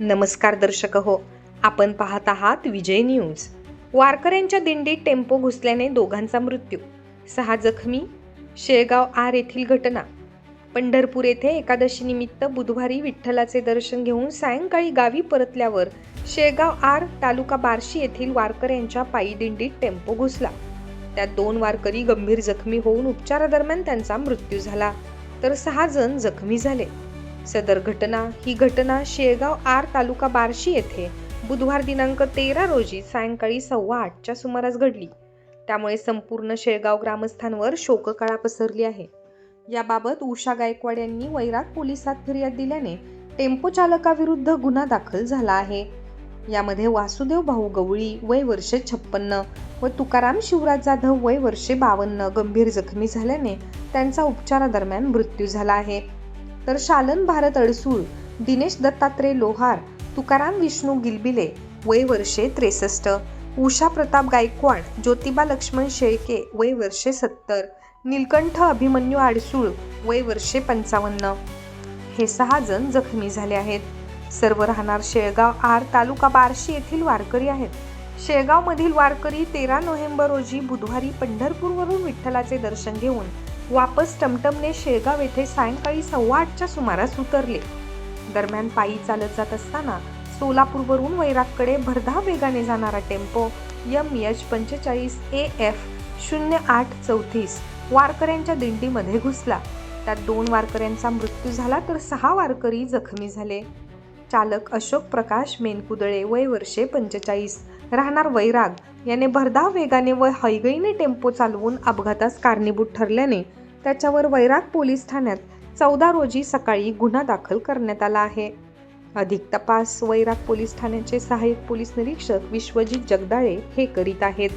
नमस्कार दर्शक हो. आपण पाहत आहात विजय न्यूज. वारकऱ्यांच्या दिंडीत टेम्पो घुसल्याने दोघांचा मृत्यू. सहा जखमी शेळगाव आर येथील घटना. पंढरपूर येथे एकादशीनिमित्त बुधवारी विठ्ठलाचे दर्शन घेऊन सायंकाळी गावी परतल्यावर शेळगाव आर तालुका बार्शी येथील वारकऱ्यांच्या पायी दिंडीत टेम्पो घुसला. त्यात दोन वारकरी गंभीर जखमी होऊन उपचारादरम्यान त्यांचा मृत्यू झाला. तर सहा जण जखमी झाले. सदर घटना ही घटना शेळगाव आर तालुका बार्शी येथे बुधवार दिनांक तेरा रोजी सायंकाळी सव्वा आठच्या सुमारास घडली. त्यामुळे संपूर्ण शेळगाव ग्रामस्थांवर शोककळा पसरली आहे. याबाबत उषा गायकवाड यांनी वैराग पोलिसात फिर्याद दिल्याने टेम्पो चालकाविरुद्ध गुन्हा दाखल झाला आहे. यामध्ये वासुदेव भाऊ गवळी वय वर्षे छप्पन्न व तुकाराम शिवराज जाधव वय वर्षे बावन्न गंभीर जखमी झाल्याने त्यांचा उपचारादरम्यान मृत्यू झाला आहे. तर शालन भारत अडसूळ दिनेश दत्तात्रय लोहार तुकाराम विष्णू गिलबिले वय वर्षे त्रेसष्ट उषा प्रताप गायकवाड ज्योतिबा लक्ष्मण शेळके वय वर्षे सत्तर नीलकंठ अभिमन्यू आडसूळ वय वर्षे पंचावन्न. हे सहा जण जखमी झाले आहेत. सर्व राहणार शेळगाव आर तालुका बार्शी येथील वारकरी आहेत. शेळगावमधील वारकरी तेरा नोव्हेंबर रोजी बुधवारी पंढरपूरवरून विठ्ठलाचे दर्शन घेऊन वापस टमटमने शेळगाव येथे सायंकाळी सव्वा आठच्या सुमारास उतरले. दरम्यान पायी चालत जात असताना सोलापूरवरून वैरागकडे भरधाव वेगाने जाणारा टेम्पो यम एच पंचेचाळीस ए एफ शून्य आठ चौतीस वारकऱ्यांच्या दिंडीमध्ये घुसला. त्यात दोन वारकऱ्यांचा मृत्यू झाला तर सहा वारकरी जखमी झाले. चालक अशोक प्रकाश मेनकुदळे वय वर्षे पंचेचाळीस राहणार वैराग याने भरधाव वेगाने व हैगईने टेम्पो चालवून अपघातास कारणीभूत ठरल्याने त्याच्यावर वैराग पोलीस ठाण्यात चौदा रोजी सकाळी गुन्हा दाखल करण्यात आला आहे. अधिक तपास वैराग पोलीस ठाण्याचे सहाय्यक पोलीस निरीक्षक विश्वजित जगदाळे हे करीत आहेत.